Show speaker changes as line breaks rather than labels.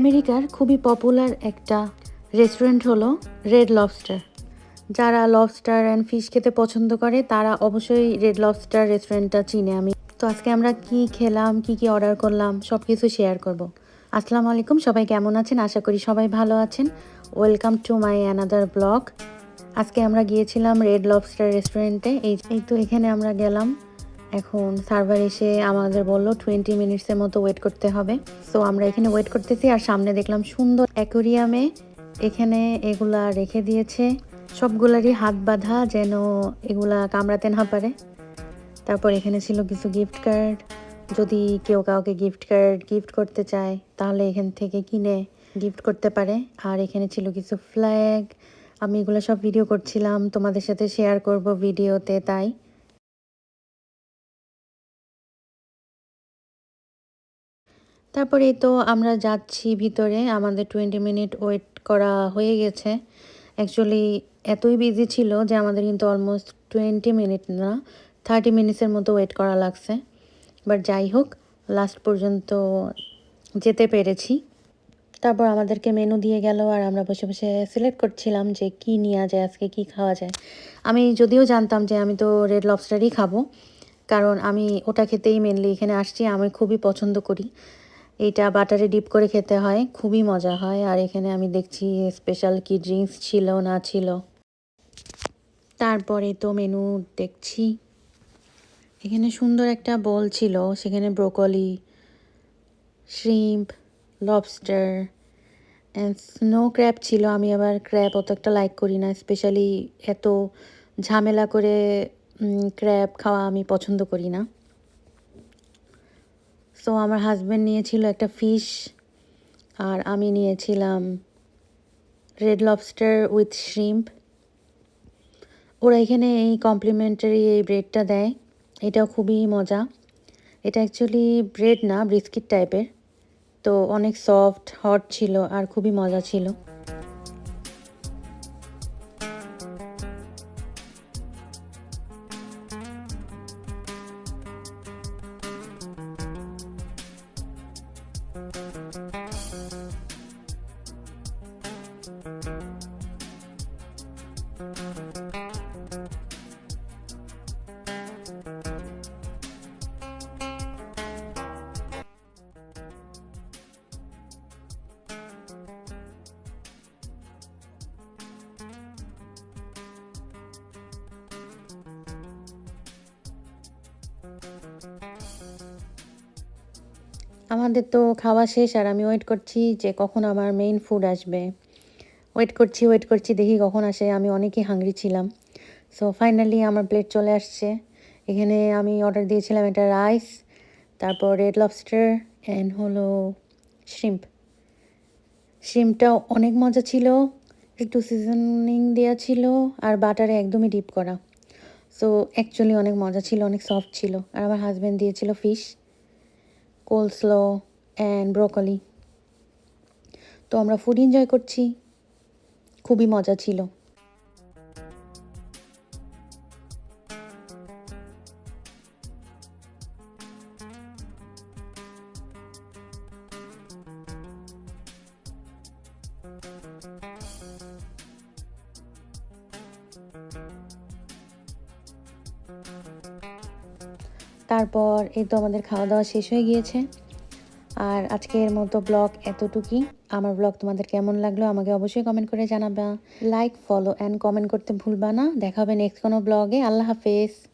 আমেরিকার খুবই পপুলার একটা রেস্টুরেন্ট হলো রেড লবস্টার যারা লবস্টার অ্যান্ড ফিশ খেতে পছন্দ করে, তারা অবশ্যই রেড লবস্টার রেস্টুরেন্টটা চিনে। আমি তো আজকে আমরা কি খেলাম, কি কি অর্ডার করলাম সব কিছু শেয়ার করব। আসসালামু আলাইকুম, সবাই কেমন আছেন? আশা করি সবাই ভালো আছেন। Welcome to my another blog আজকে আমরা গিয়েছিলাম রেড লবস্টার রেস্টুরেন্টে এই তো এখানে আমরা গেলাম। এখন সার্ভার এসে আমাদের বলল টোয়েন্টি মিনিটসের মতো ওয়েট করতে হবে। সো আমরা এখানে ওয়েট করতেছি আর সামনে দেখলাম সুন্দর অ্যাকোরিয়ামে এখানে এগুলা রেখে দিয়েছে। সবগুলারই হাত বাঁধা যেন এগুলা কামড়াতে না পারে। তারপর এখানে ছিল কিছু গিফট কার্ড যদি কেউ কাউকে গিফট কার্ড গিফট করতে চায়, তাহলে এখান থেকে কিনে গিফট করতে পারে। আর এখানে ছিল কিছু ফ্ল্যাগ আমি এগুলো সব ভিডিও করছিলাম। তোমাদের সাথে শেয়ার করব ভিডিওতে, তাই। তারপরে তো আমরা যাচ্ছি ভিতরে, আমাদের টোয়েন্টি মিনিট ওয়েট করা হয়ে গেছে। অ্যাকচুয়ালি এতই বিজি ছিল যে আমাদের কিন্তু অলমোস্ট টোয়েন্টি মিনিট না থার্টি মিনিটসের মতো ওয়েট করা লাগছে। বাট যাই হোক লাস্ট পর্যন্ত যেতে পেরেছি। তারপর আমাদেরকে মেনু দিয়ে গেল আর আমরা বসে বসে সিলেক্ট করছিলাম যে কি নেওয়া যায়, আজকে কি খাওয়া যায়। আমি যদিও জানতাম যে আমি তো রেড লবস্টারই খাব, কারণ আমি ওটা খেতেই মেনলি এখানে আসছি, আমি খুবই পছন্দ করি। এইটা বাটারে ডিপ করে খেতে হয়, খুবই মজা হয়। আর এখানে আমি দেখছি স্পেশাল কি ড্রিঙ্কস ছিল না ছিল। তারপরে তো মেনু দেখছি। এখানে সুন্দর একটা বল ছিল, সেখানে broccoli shrimp lobster and snow crab ছিল। আমি আবার ক্র্যাপ অত একটা লাইক করি না স্পেশালি এত ঝামেলা করে ক্র্যাপ খাওয়া আমি পছন্দ করি না। সো আমার হাজব্যান্ড নিয়েছিল একটা ফিশ আর আমি নিয়েছিলাম রেড লবস্টার উইথ শ্রিম্প ওরা এখানে এই কমপ্লিমেন্টারি এই ব্রেডটা দেয়। এটাও খুবই মজা। এটা অ্যাকচুয়ালি ব্রেড না বিস্কিট টাইপের তো অনেক সফট হট ছিল আর খুবই মজা ছিল। Thank you. আমাদের তো খাওয়া শেষ আর আমি ওয়েট করছি যে কখন আমার মেইন ফুড আসবে। ওয়েট করছি ওয়েট করছি, দেখি কখন আসে। আমি অনেকই হাংরি ছিলাম। সো ফাইনালি আমার প্লেট চলে আসছে। এখানে আমি অর্ডার দিয়েছিলাম এটা রাইস তারপর রেড লবস্টার অ্যান্ড হলো শ্রিম্প শ্রিম্পটাও অনেক মজা ছিল, একটু সিজনিং দেওয়া ছিল আর বাটারে একদমই ডিপ করা। সো অ্যাকচুয়ালি অনেক মজা ছিল, অনেক সফট ছিল। আর আমার হাজব্যান্ড দিয়েছিল ফিশ কোলস্লো অ্যান্ড ব্রোকলি তো আমরা ফুড এনজয় করছি। খুবই মজা ছিল। তারপর এই তো আমাদের খাওয়া দাওয়া শেষ হয়ে গিয়েছে। আর আজকের মতো ব্লগ এতটুকুই। আমার ব্লগ তোমাদের কেমন লাগল আমাকে অবশ্যই কমেন্ট করে জানাবা। লাইক ফলো অ্যান্ড কমেন্ট করতে ভুলবা না। দেখা হবে নেক্সট কোনো ব্লগে। আল্লাহ হাফেজ।